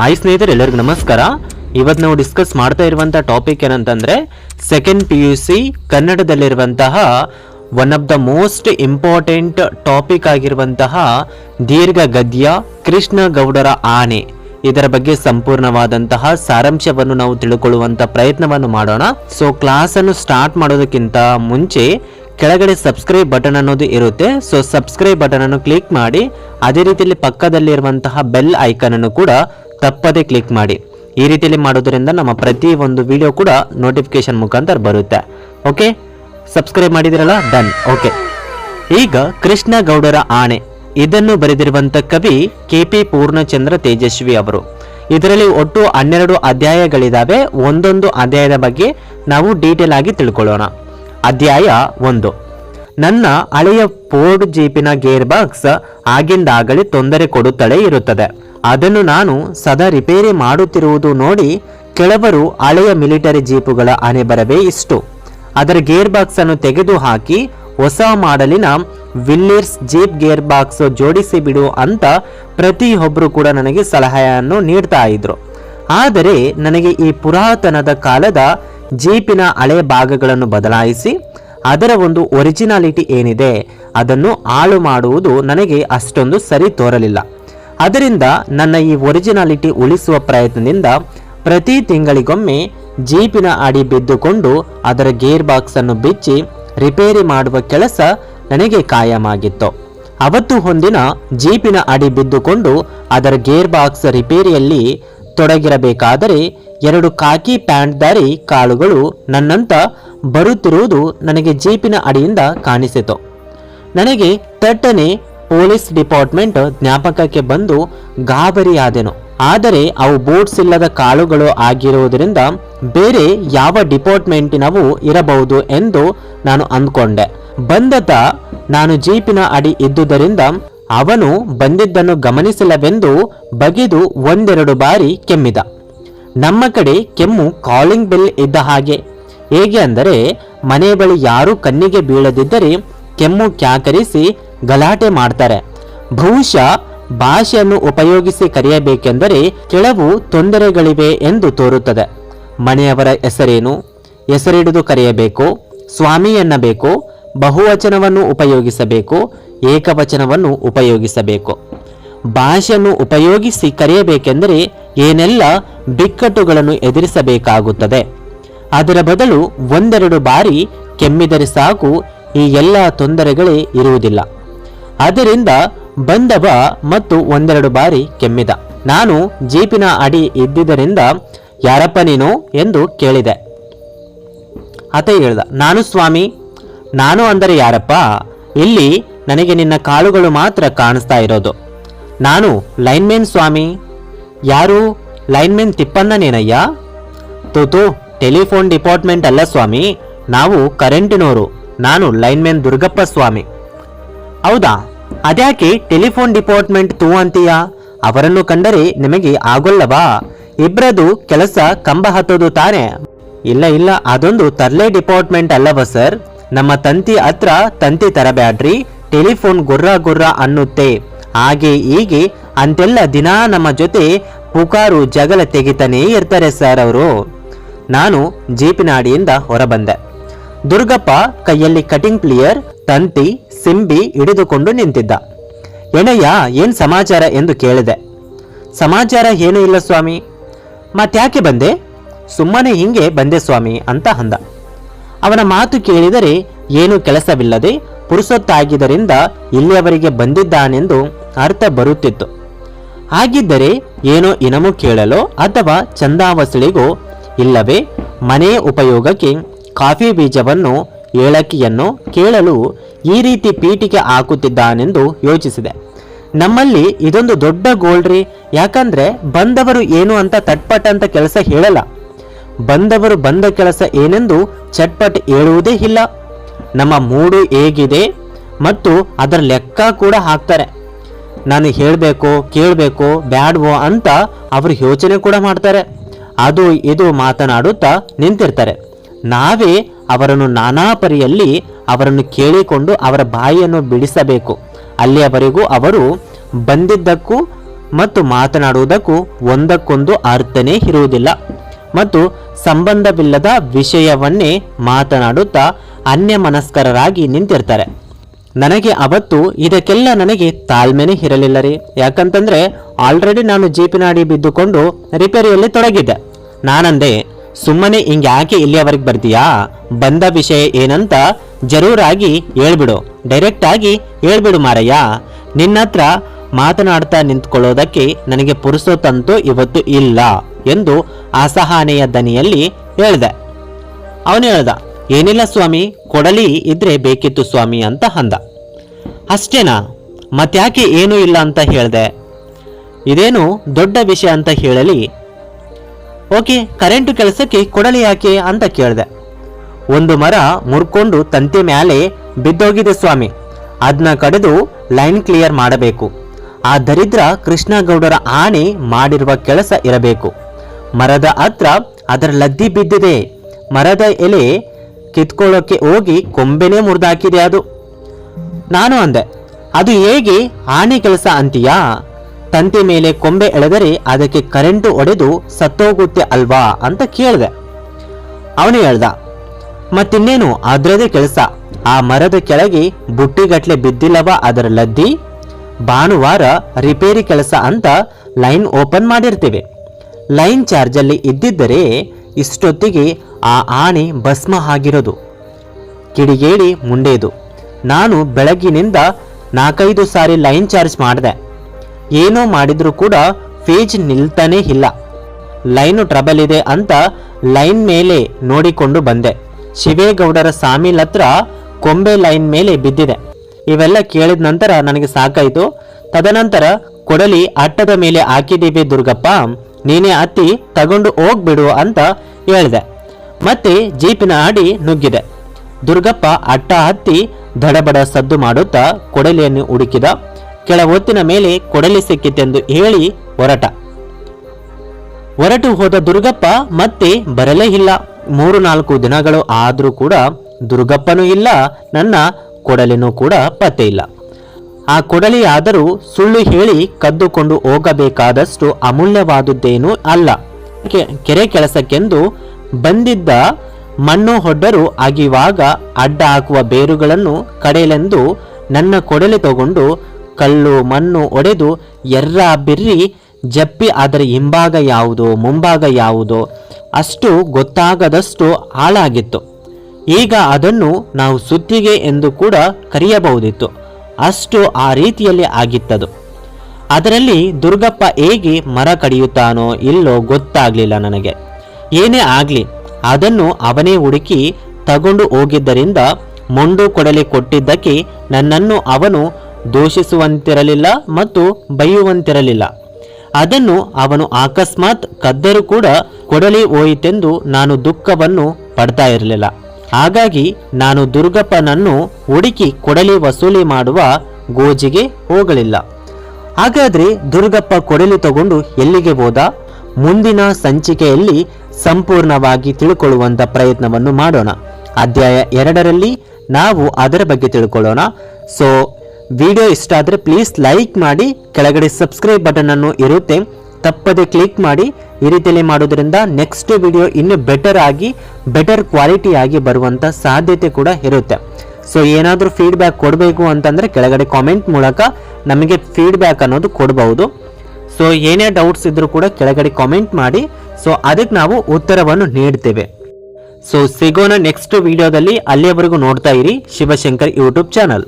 Hi ಸ್ನೇಹಿತರೆ, ಎಲ್ಲರಿಗೂ ನಮಸ್ಕಾರ. ಇವತ್ತು ನಾವು ಡಿಸ್ಕಸ್ ಮಾಡ್ತಾ ಇರುವಂಥ ಟಾಪಿಕ್ ಏನಂತಂದ್ರೆ second P U C ಕನ್ನಡದಲ್ಲಿರುವಂತಹ one of the most important topic ಆಗಿರುವಂತಹ ದೀರ್ಘ ಗದ್ಯ ಕೃಷ್ಣ ಗೌಡರ ಆನೆ ಇದರ ಬಗ್ಗೆ ಸಂಪೂರ್ಣವಾದಂತಹ ಸಾರಾಂಶವನ್ನು ನಾವು ತಿಳ್ಕೊಳ್ಳುವಂತ ಪ್ರಯತ್ನವನ್ನು ಮಾಡೋಣ. ಸೊ ಕ್ಲಾಸ್ ಅನ್ನು ಸ್ಟಾರ್ಟ್ ಮಾಡೋದಕ್ಕಿಂತ ಮುಂಚೆ ಕೆಳಗಡೆ ಸಬ್ಸ್ಕ್ರೈಬ್ ಬಟನ್ ಅನ್ನೋದು ಇರುತ್ತೆ. ಸೊ ಸಬ್ಸ್ಕ್ರೈಬ್ ಬಟನ್ ಅನ್ನು ಕ್ಲಿಕ್ ಮಾಡಿ, ಅದೇ ರೀತಿಯಲ್ಲಿ ಪಕ್ಕದಲ್ಲಿರುವಂತಹ ಬೆಲ್ ಐಕನ್ ಅನ್ನು ಕೂಡ ತಪ್ಪದೆ ಕ್ಲಿಕ್ ಮಾಡಿ. ಈ ರೀತಿಯಲ್ಲಿ ಮಾಡೋದ್ರಿಂದ ನಮ್ಮ ಪ್ರತಿ ಒಂದು ವಿಡಿಯೋ ಕೂಡ ನೋಟಿಫಿಕೇಶನ್ ಮುಖಾಂತರ ಬರುತ್ತೆ. ಓಕೆ ಸಬ್ಸ್ಕ್ರೈಬ್ ಮಾಡಿದಿರಲ್ಲ ಡನ್ ಓಕೆ ಈಗ ಕೃಷ್ಣ ಗೌಡರ ಆಣೆ. ಇದನ್ನು ಬರೆದಿರುವಂತ ಕವಿ ಕೆ ಪಿ ಪೂರ್ಣಚಂದ್ರ ತೇಜಸ್ವಿ ಅವರು. ಇದರಲ್ಲಿ ಒಟ್ಟು ಹನ್ನೆರಡು ಅಧ್ಯಾಯಗಳಿದಾವೆ. ಒಂದೊಂದು ಅಧ್ಯಾಯದ ಬಗ್ಗೆ ನಾವು ಡೀಟೇಲ್ ಆಗಿ ತಿಳ್ಕೊಳ್ಳೋಣ. ಅಧ್ಯಾಯ ಒಂದು. ನನ್ನ ಹಳೆಯ ಫೋರ್ಡ್ ಜೀಪಿನ ಗೇರ್ ಬಾಕ್ಸ್ ಆಗಿಂದಾಗಲೇ ತೊಂದರೆ ಕೊಡುತ್ತಲೇ ಇರುತ್ತದೆ. ಅದನ್ನು ನಾನು ಸದಾ ರಿಪೇರಿ ಮಾಡುತ್ತಿರುವುದು ನೋಡಿ ಕೆಲವರು ಹಳೆಯ ಮಿಲಿಟರಿ ಜೀಪುಗಳ ಅನೆಬರವೇ ಇಷ್ಟು. ಅದರ ಗೇರ್ ಬಾಕ್ಸ್ ಅನ್ನು ತೆಗೆದು ಹಾಕಿ ಹೊಸ ಮಾಡಲಿನ ವಿಲ್ಲಿರ್ಸ್ ಜೀಪ್ ಗೇರ್ ಬಾಕ್ಸ್ ಜೋಡಿಸಿ ಬಿಡು ಅಂತ ಪ್ರತಿಯೊಬ್ಬರು ಕೂಡ ನನಗೆ ಸಲಹೆಯನ್ನು ನೀಡ್ತಾ ಇದ್ರು. ಆದರೆ ನನಗೆ ಈ ಪುರಾತನದ ಕಾಲದ ಜೀಪಿನ ಹಳೆ ಭಾಗಗಳನ್ನು ಬದಲಾಯಿಸಿ ಅದರ ಒಂದು ಒರಿಜಿನಾಲಿಟಿ ಏನಿದೆ ಅದನ್ನು ಹಾಳು ಮಾಡುವುದು ನನಗೆ ಅಷ್ಟೊಂದು ಸರಿ ತೋರಲಿಲ್ಲ. ಅದರಿಂದ ನನ್ನ ಈ ಒರಿಜಿನಾಲಿಟಿ ಉಳಿಸುವ ಪ್ರಯತ್ನದಿಂದ ಪ್ರತಿ ತಿಂಗಳಿಗೊಮ್ಮೆ ಜೀಪಿನ ಅಡಿ ಬಿದ್ದುಕೊಂಡು ಅದರ ಗೇರ್ ಬಾಕ್ಸ್ ಅನ್ನು ಬಿಚ್ಚಿ ರಿಪೇರಿ ಮಾಡುವ ಕೆಲಸ ನನಗೆ ಕಾಯಮಾಗಿತ್ತು. ಅವತ್ತು ಒಂದಿನ ಜೀಪಿನ ಅಡಿ ಬಿದ್ದುಕೊಂಡು ಅದರ ಗೇರ್ ಬಾಕ್ಸ್ ರಿಪೇರಿಯಲ್ಲಿ ತೊಡಗಿರಬೇಕಾದರೆ ಎರಡು ಕಾಕಿ ಪ್ಯಾಂಟ್ ದಾರಿ ಕಾಳುಗಳು ನನ್ನಂತ ಬರುತ್ತಿರುವುದು ನನಗೆ ಜೀಪಿನ ಅಡಿಯಿಂದ ಕಾಣಿಸಿತು. ನನಗೆ ತಟ್ಟನೆ ಪೊಲೀಸ್ ಡಿಪಾರ್ಟ್ಮೆಂಟ್ ಜ್ಞಾಪಕಕ್ಕೆ ಬಂದು ಗಾಬರಿಯಾದೆನು. ಆದರೆ ಅವು ಬೂಟ್ಸ್ ಇಲ್ಲದ ಕಾಳುಗಳು ಆಗಿರುವುದರಿಂದ ಬೇರೆ ಯಾವ ಡಿಪಾರ್ಟ್ಮೆಂಟಿನವು ಇರಬಹುದು ಎಂದು ನಾನು ಅಂದ್ಕೊಂಡೆ. ಬಂದತ ನಾನು ಜೀಪಿನ ಅಡಿ ಇದ್ದುದರಿಂದ ಅವನು ಬಂದಿದ್ದನ್ನು ಗಮನಿಸಿಲ್ಲವೆಂದು ಬಗೆದು ಒಂದೆರಡು ಬಾರಿ ಕೆಮ್ಮಿದ. ನಮ್ಮ ಕಡೆ ಕೆಮ್ಮು ಕಾಲಿಂಗ್ ಬೆಲ್ ಇದ್ದ ಹಾಗೆ. ಹೇಗೆ ಅಂದರೆ ಮನೆ ಬಳಿ ಯಾರೂ ಕಣ್ಣಿಗೆ ಬೀಳದಿದ್ದರೆ ಕೆಮ್ಮು ಕ್ಯಾಕರಿಸಿ ಗಲಾಟೆ ಮಾಡ್ತಾರೆ. ಬಹುಶಃ ಭಾಷೆಯನ್ನು ಉಪಯೋಗಿಸಿ ಕರೆಯಬೇಕೆಂದರೆ ಕೆಲವು ತೊಂದರೆಗಳಿವೆ ಎಂದು ತೋರುತ್ತದೆ. ಮನೆಯವರ ಹೆಸರೇನು? ಹೆಸರಿಡಿದು ಕರೆಯಬೇಕು? ಸ್ವಾಮಿ ಎನ್ನಬೇಕು? ಬಹುವಚನವನ್ನು ಉಪಯೋಗಿಸಬೇಕು? ಏಕವಚನವನ್ನು ಉಪಯೋಗಿಸಬೇಕು? ಭಾಷೆಯನ್ನು ಉಪಯೋಗಿಸಿ ಕರೆಯಬೇಕೆಂದರೆ ಏನೆಲ್ಲ ಬಿಕ್ಕಟ್ಟುಗಳನ್ನು ಎದುರಿಸಬೇಕಾಗುತ್ತದೆ? ಅದರ ಬದಲು ಒಂದೆರಡು ಬಾರಿ ಕೆಮ್ಮಿದರೆ ಸಾಕು, ಈ ಎಲ್ಲ ತೊಂದರೆಗಳೇ ಇರುವುದಿಲ್ಲ. ಅದರಿಂದ ಬಂದವ ಮತ್ತು ಒಂದೆರಡು ಬಾರಿ ಕೆಮ್ಮಿದ. ನಾನು ಜೀಪಿನ ಅಡಿ ಇದ್ದಿದ್ದರಿಂದ ಯಾರಪ್ಪ ನೀನು? ಎಂದು ಕೇಳಿದೆ. ಆತ ಹೇಳ್ದ, ನಾನು ಸ್ವಾಮಿ, ನಾನು ಅಂದರೆ ಯಾರಪ್ಪ? ಇಲ್ಲಿ ನನಗೆ ನಿನ್ನ ಕಾಳುಗಳು ಮಾತ್ರ ಕಾಣಿಸ್ತಾ ಇರೋದು. ನಾನು ಲೈನ್ಮೆನ್ ಸ್ವಾಮಿ. ಯಾರು? ಲೈನ್ಮೆನ್ ತಿಪ್ಪಣ್ಣನೇನಯ್ಯ ತೂತು, ಟೆಲಿಫೋನ್ ಡಿಪಾರ್ಟ್ಮೆಂಟ್ ಅಲ್ಲ ಸ್ವಾಮಿ. ನಾವು ಕರೆಂಟಿನವರು ನಾನು ಲೈನ್ಮೆನ್ ದುರ್ಗಪ್ಪ ಸ್ವಾಮಿ. ಹೌದಾ? ಅದ್ಯಾಕೆ ಟೆಲಿಫೋನ್ ಡಿಪಾರ್ಟ್ಮೆಂಟ್ ತೂ ಅಂತೀಯ? ಅವರನ್ನು ಕಂಡರೆ ನಿಮಗೆ ಆಗೋಲ್ಲವಾ? ಇಬ್ಬರದು ಕೆಲಸ ಕಂಬ ಹತ್ತೋದು ತಾನೆ? ಇಲ್ಲ ಇಲ್ಲ, ಅದೊಂದು ತರ್ಲೆ ಡಿಪಾರ್ಟ್ಮೆಂಟ್ ಅಲ್ಲವ ಸರ್? ನಮ್ಮ ತಂತಿ ಹತ್ರ ತಂತಿ ತರಬ್ಯಾಡ್ರಿ, ಟೆಲಿಫೋನ್ ಗುರ್ರ ಗುರ್ರ ಅನ್ನುತ್ತೆ. ಹಾಗೆ ಹೀಗೆ ಅಂತೆಲ್ಲ ದಿನಾ ನಮ್ಮ ಜೊತೆ ಪುಕಾರು ಜಗಳ ತೆಗಿತಾನೇ ಇರ್ತಾರೆ ಸರ್ ಅವರು. ನಾನು ಜೀಪಿನ ಅಡಿಯಿಂದ ಹೊರಬಂದೆ. ದುರ್ಗಪ್ಪ ಕೈಯಲ್ಲಿ ಕಟಿಂಗ್ ಪ್ಲಿಯರ್, ತಂತಿ ಸಿಂಬಿ ಹಿಡಿದುಕೊಂಡು ನಿಂತಿದ್ದ. ಎಣಯ್ಯ ಏನ್ ಸಮಾಚಾರ ಎಂದು ಕೇಳಿದೆ. ಸಮಾಚಾರ ಏನೂ ಇಲ್ಲ ಸ್ವಾಮಿ. ಮತ್ಯಾಕೆ ಬಂದೆ? ಸುಮ್ಮನೆ ಹಿಂಗೆ ಬಂದೆ ಸ್ವಾಮಿ ಅಂತ ಅಂದ. ಅವನ ಮಾತು ಕೇಳಿದರೆ ಏನು ಕೆಲಸವಿಲ್ಲದೆ ಪುರುಸೊತ್ತಾಗಿದ್ದರಿಂದ ಇಲ್ಲಿಯವರಿಗೆ ಬಂದಿದ್ದಾನೆಂದು ಅರ್ಥ ಬರುತ್ತಿತ್ತು. ಹಾಗಿದ್ದರೆ ಏನೋ ಇನಮು ಕೇಳಲೋ ಅಥವಾ ಚಂದಾವಸಳಿಗೋ ಇಲ್ಲವೇ? ಮನೆಯ ಉಪಯೋಗಕ್ಕೆ ಕಾಫಿ ಬೀಜವನ್ನು ಏಳಕ್ಕಿಯನ್ನು ಕೇಳಲು ಈ ರೀತಿ ಪೀಠಿಗೆ ಹಾಕುತ್ತಿದ್ದಾನೆಂದು ಯೋಚಿಸಿದೆ. ನಮ್ಮಲ್ಲಿ ಇದೊಂದು ದೊಡ್ಡ ಗೋಲ್ಡ್ರಿ ಯಾಕಂದ್ರೆ ಬಂದವರು ಏನು ಅಂತ ತಟ್ಪಟ್ ಅಂತ ಕೆಲಸ ಹೇಳಲ್ಲ. ಬಂದವರು ಬಂದ ಕೆಲಸ ಏನೆಂದು ಚಟ್ಪಟ್ ಹೇಳುವುದೇ ಇಲ್ಲ. ನಮ್ಮ ಮೂಡು ಹೇಗಿದೆ ಮತ್ತು ಅದರ ಲೆಕ್ಕ ಕೂಡ ಹಾಕ್ತಾರೆ. ನಾನು ಹೇಳಬೇಕು, ಕೇಳಬೇಕು, ಬ್ಯಾಡ್ವೋ ಅಂತ ಅವರು ಯೋಚನೆ ಕೂಡ ಮಾಡ್ತಾರೆ. ಅದು ಇದು ಮಾತನಾಡುತ್ತಾ ನಿಂತಿರ್ತಾರೆ. ನಾವೇ ಅವರನ್ನು ನಾನಾ ಪರಿಯಲ್ಲಿ ಅವರನ್ನು ಕೇಳಿಕೊಂಡು ಅವರ ಬಾಯಿಯನ್ನು ಬಿಡಿಸಬೇಕು. ಅಲ್ಲಿಯವರೆಗೂ ಅವರು ಬಂದಿದ್ದಕ್ಕೂ ಮತ್ತು ಮಾತನಾಡುವುದಕ್ಕೂ ಒಂದಕ್ಕೊಂದು ಅರ್ಥನೇ ಇರುವುದಿಲ್ಲ. ಮತ್ತು ಸಂಬಂಧವಿಲ್ಲದ ವಿಷಯವನ್ನೇ ಮಾತನಾಡುತ್ತಾ ಅನ್ಯ ಮನಸ್ಕರರಾಗಿ ನಿಂತಿರ್ತಾರೆ. ನನಗೆ ಅವತ್ತು ಇದಕ್ಕೆಲ್ಲ ನನಗೆ ತಾಳ್ಮೆನೇ ಇರಲಿಲ್ಲ ರೀ ಯಾಕಂತಂದ್ರೆ ಆಲ್ರೆಡಿ ನಾನು ಜೀಪಿನಾಡಿ ಬಿದ್ದುಕೊಂಡು ರಿಪೇರಿಯಲ್ಲಿ ತೊಡಗಿದ್ದೆ. ನಾನಂದೆ ಸುಮ್ಮನೆ ಹಿಂಗೆ ಯಾಕೆ ಇಲ್ಲಿಯವರೆಗೆ ಬರ್ತೀಯಾ? ಬಂದ ವಿಷಯ ಏನಂತ ಜರೂರಾಗಿ ಹೇಳ್ಬಿಡು. ಡೈರೆಕ್ಟ್ ಆಗಿ ಹೇಳ್ಬಿಡು ಮಾರಯ್ಯ. ನಿನ್ನ ಹತ್ರ ಮಾತನಾಡ್ತಾ ನಿಂತ್ಕೊಳ್ಳೋದಕ್ಕೆ ನನಗೆ ಪುರುಸೊತ್ತಂತೂ ಇವತ್ತು ಇಲ್ಲ ಎಂದು ಅಸಹನೆಯ ದನಿಯಲ್ಲಿ ಹೇಳ್ದೆ. ಅವನು ಹೇಳ್ದ, ಏನಿಲ್ಲ ಸ್ವಾಮಿ, ಕೊಡಲಿ ಇದ್ರೆ ಬೇಕಿತ್ತು ಸ್ವಾಮಿ ಅಂತ ಅಂದ. ಅಷ್ಟೇನಾ? ಮತ್ಯಾಕೆ ಏನೂ ಇಲ್ಲ ಅಂತ ಹೇಳ್ದೆ. ಇದೇನು ದೊಡ್ಡ ವಿಷಯ ಅಂತ ಹೇಳಲಿ ಓಕೆ ಕರೆಂಟು ಕೆಲಸಕ್ಕೆ ಕೊಡಲಿ ಯಾಕೆ ಅಂತ ಕೇಳಿದೆ. ಒಂದು ಮರ ಮುರ್ಕೊಂಡು ತಂತಿ ಮ್ಯಾಲೆ ಬಿದ್ದೋಗಿದೆ ಸ್ವಾಮಿ. ಅದನ್ನ ಕಡಿದು ಲೈನ್ ಕ್ಲಿಯರ್ ಮಾಡಬೇಕು. ಆ ದರಿದ್ರ ಕೃಷ್ಣಗೌಡರ ಆಣೆ ಮಾಡಿರುವ ಕೆಲಸ ಇರಬೇಕು. ಮರದ ಹತ್ರ ಅದರ ಲದ್ದಿ ಬಿದ್ದಿದೆ. ಮರದ ಎಲೆ ಕಿತ್ಕೊಳ್ಳೋಕೆ ಹೋಗಿ ಕೊಂಬೆನೇ ಮುರಿದಾಕಿದೆ ಅದು. ನಾನು ಅಂದೆ, ಅದು ಹೇಗೆ ಆಣೆ ಕೆಲಸ ಅಂತೀಯಾ? ತಂತಿ ಮೇಲೆ ಕೊಂಬೆ ಎಳೆದರೆ ಅದಕ್ಕೆ ಕರೆಂಟು ಒಡೆದು ಸತ್ತೋಗುತ್ತೆ ಅಲ್ವಾ ಅಂತ ಕೇಳಿದೆ. ಅವನು ಹೇಳ್ದ, ಮತ್ತಿನ್ನೇನು ಅದ್ರದೇ ಕೆಲಸ? ಆ ಮರದ ಕೆಳಗೆ ಬುಟ್ಟಿಗಟ್ಲೆ ಬಿದ್ದಿಲ್ಲವ ಅದರ ಲದ್ದಿ? ಭಾನುವಾರ ರಿಪೇರಿ ಕೆಲಸ ಅಂತ ಲೈನ್ ಓಪನ್ ಮಾಡಿರ್ತೇವೆ. ಲೈನ್ ಚಾರ್ಜಲ್ಲಿ ಇದ್ದಿದ್ದರೆ ಇಷ್ಟೊತ್ತಿಗೆ ಆ ಆನೆ ಭಸ್ಮ ಆಗಿರೋದು. ಕಿಡಿಗೇಡಿ ಮುಂಡೇದು. ನಾನು ಬೆಳಗ್ಗಿನಿಂದ ನಾಲ್ಕೈದು ಸಾರಿ ಲೈನ್ ಚಾರ್ಜ್ ಮಾಡಿದೆ. ಏನೋ ಮಾಡಿದ್ರೂ ಕೂಡ ಫೇಜ್ ನಿಲ್ತಾನೇ ಇಲ್ಲ. ಲೈನು ಟ್ರಬಲ್ ಇದೆ ಅಂತ ಲೈನ್ ಮೇಲೆ ನೋಡಿಕೊಂಡು ಬಂದೆ. ಶಿವೇಗೌಡರ ಸಾಮಿಲ್ ಹತ್ರ ಕೊಂಬೆ ಲೈನ್ ಮೇಲೆ ಬಿದ್ದಿದೆ. ಇವೆಲ್ಲ ಕೇಳಿದ ನಂತರ ನನಗೆ ಸಾಕಾಯಿತು. ತದನಂತರ ಕೊಡಲಿ ಅಟ್ಟದ ಮೇಲೆ ಹಾಕಿದ್ದೀವಿ ದುರ್ಗಪ್ಪ, ನೀನೇ ಅತ್ತಿ ತಗೊಂಡು ಹೋಗ್ಬಿಡು ಅಂತ ಹೇಳಿದೆ. ಮತ್ತೆ ಜೀಪಿನ ಆಡಿ ನುಗ್ಗಿದೆ. ದುರ್ಗಪ್ಪ ಅಟ್ಟ ಹತ್ತಿ ದಡಬಡ ಸದ್ದು ಮಾಡುತ್ತಾ ಕೊಡಲಿಯನ್ನು ಹುಡುಕಿದ. ಕೆಳ ಹೊತ್ತಿನ ಮೇಲೆ ಕೊಡಲಿ ಸಿಕ್ಕಿತೆಂದು ಹೇಳಿ ಹೊರಟ. ಹೊರಟು ಹೋದ ದುರ್ಗಪ್ಪ ಮತ್ತೆ ಬರಲೇ ಇಲ್ಲ. ಮೂರು ನಾಲ್ಕು ದಿನಗಳು ಆದರೂ ಕೂಡ ದುರ್ಗಪ್ಪನೂ ಇಲ್ಲ, ನನ್ನ ಕೊಡಲಿನೂ ಕೂಡ ಪತ್ತೆ ಇಲ್ಲ. ಆ ಕೊಡಲಿ ಆದರೂ ಸುಳ್ಳು ಹೇಳಿ ಕದ್ದುಕೊಂಡು ಹೋಗಬೇಕಾದಷ್ಟು ಅಮೂಲ್ಯವಾದುದ್ದೇನೂ ಅಲ್ಲ. ಕೆರೆ ಕೆಲಸಕ್ಕೆಂದು ಬಂದಿದ್ದ ಮಣ್ಣು ಹೊಡ್ಡರು ಅಗಿವಾಗ ಅಡ್ಡ ಹಾಕುವ ಬೇರುಗಳನ್ನು ಕಡೆಯಲೆಂದು ನನ್ನ ಕೊಡಲಿ ತಗೊಂಡು ಕಲ್ಲು ಮಣ್ಣು ಒಡೆದು ಎರ್ರ ಬಿರ್ರಿ ಜಪ್ಪಿ ಅದರ ಹಿಂಭಾಗ ಯಾವುದು, ಮುಂಭಾಗ ಯಾವುದೋ? ಅಷ್ಟು ಗೊತ್ತಾಗದಷ್ಟು ಹಾಳಾಗಿತ್ತು. ಈಗ ಅದನ್ನು ನಾವು ಸುತ್ತಿಗೆ ಎಂದು ಕೂಡ ಕರೆಯಬಹುದಿತ್ತು. ಅಷ್ಟು ಆ ರೀತಿಯಲ್ಲಿ ಆಗಿತ್ತದು. ಅದರಲ್ಲಿ ದುರ್ಗಪ್ಪ ಹೇಗೆ ಮರ ಕಡಿಯುತ್ತಾನೋ ಇಲ್ಲೋ ಗೊತ್ತಾಗ್ಲಿಲ್ಲ ನನಗೆ. ಏನೇ ಆಗಲಿ, ಅದನ್ನು ಅವನೇ ಹುಡುಕಿ ತಗೊಂಡು ಹೋಗಿದ್ದರಿಂದ ಮೊಂಡು ಕೊಡಲಿ ಕೊಟ್ಟಿದ್ದಕ್ಕೆ ನನ್ನನ್ನು ಅವನು ದೂಷಿಸುವಂತಿರಲಿಲ್ಲ ಮತ್ತು ಬೈಯುವಂತಿರಲಿಲ್ಲ. ಅದನ್ನು ಅವನು ಅಕಸ್ಮಾತ್ ಕದ್ದರೂ ಕೂಡ ಕೊಡಲಿ ಹೋಯಿತೆಂದು ನಾನು ದುಃಖವನ್ನು ಪಡ್ತಾ ಇರಲಿಲ್ಲ. ಹಾಗಾಗಿ ನಾನು ದುರ್ಗಪ್ಪನನ್ನು ಹುಡುಕಿ ಕೊಡಲಿ ವಸೂಲಿ ಮಾಡುವ ಗೋಜಿಗೆ ಹೋಗಲಿಲ್ಲ. ಹಾಗಾದ್ರೆ ದುರ್ಗಪ್ಪ ಕೊಡಲಿ ತಗೊಂಡು ಎಲ್ಲಿಗೆ ಹೋದ? ಮುಂದಿನ ಸಂಚಿಕೆಯಲ್ಲಿ ಸಂಪೂರ್ಣವಾಗಿ ತಿಳ್ಕೊಳ್ಳುವಂತ ಪ್ರಯತ್ನವನ್ನು ಮಾಡೋಣ. ಅಧ್ಯಾಯ ಎರಡರಲ್ಲಿ ನಾವು ಅದರ ಬಗ್ಗೆ ತಿಳ್ಕೊಳ್ಳೋಣ. ಸೊ ವಿಡಿಯೋ ಇಷ್ಟ ಆದರೆ ಪ್ಲೀಸ್ ಲೈಕ್ ಮಾಡಿ, ಕೆಳಗಡೆ ಸಬ್ಸ್ಕ್ರೈಬ್ ಬಟನ್ ಅನ್ನು ಇರುತ್ತೆ. ತಪ್ಪದೆ ಕ್ಲಿಕ್ ಮಾಡಿ, ಈ ರೀತಿಯಲ್ಲಿ ಮಾಡೋದ್ರಿಂದ ನೆಕ್ಸ್ಟ್ ವಿಡಿಯೋ ಇನ್ನು ಬೆಟರ್ ಆಗಿ ಬೆಟರ್ ಕ್ವಾಲಿಟಿ ಆಗಿ ಬರುವಂತ ಸಾಧ್ಯತೆ ಕೂಡ ಇರುತ್ತೆ. ಸೊ ಏನಾದರೂ ಫೀಡ್ಬ್ಯಾಕ್ ಕೊಡಬೇಕು ಅಂತಂದ್ರೆ ಕೆಳಗಡೆ ಕಾಮೆಂಟ್ ಮೂಲಕ ನಮಗೆ ಫೀಡ್ಬ್ಯಾಕ್ ಅನ್ನೋದು ಕೊಡಬಹುದು. ಸೊ ಏನೇ ಡೌಟ್ಸ್ ಇದ್ದರೂ ಕೂಡ ಕೆಳಗಡೆ ಕಾಮೆಂಟ್ ಮಾಡಿ. ಸೊ ಅದಕ್ಕೆ ನಾವು ಉತ್ತರವನ್ನು ನೀಡ್ತೇವೆ. ಸೊ ಸಿಗೋಣ ನೆಕ್ಸ್ಟ್ ವಿಡಿಯೋದಲ್ಲಿ ಅಲ್ಲಿಯವರೆಗೂ ನೋಡ್ತಾ ಇರಿ. Shivashankar YouTube channel